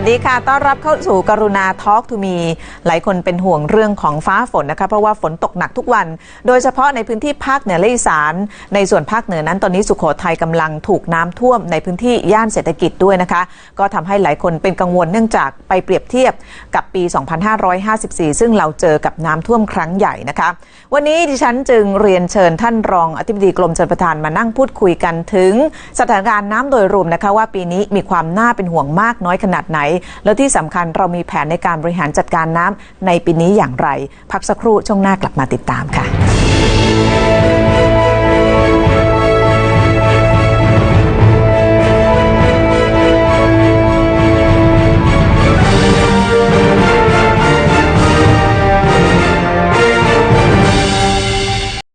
วัสดีค่ะ ต้อนรับเข้าสู่กรุณาทอล์กทูมี หลายคนเป็นห่วงเรื่องของฟ้าฝนนะคะ เพราะว่าฝนตกหนักทุกวัน โดยเฉพาะในพื้นที่ภาคเหนือและอีสาน ในส่วนภาคเหนือนั้นตอนนี้สุขโขทัยกำลังถูกน้ำท่วมในพื้นที่ย่านเศรษฐกิจด้วยนะคะ ก็ทำให้หลายคนเป็นกังวลเนื่องจากไปเปรียบเทียบกับปี 2554 ซึ่งเราเจอกับน้ำท่วมครั้งใหญ่นะคะ วันนี้ดิฉันจึงเรียนเชิญท่านรองอธิบดีกรมชลประทานมานั่งพูดคุยกันถึง สถานการณ์น้ำโดยรวมนะคะว่าปีนี้มีความน่าเป็นห่วงมากน้อยขนาดไหนแล้วที่สำคัญเรามีแผนในการบริหารจัดการน้ำในปีนี้อย่างไร พักสักครู่ช่วงหน้ากลับมาติดตามค่ะ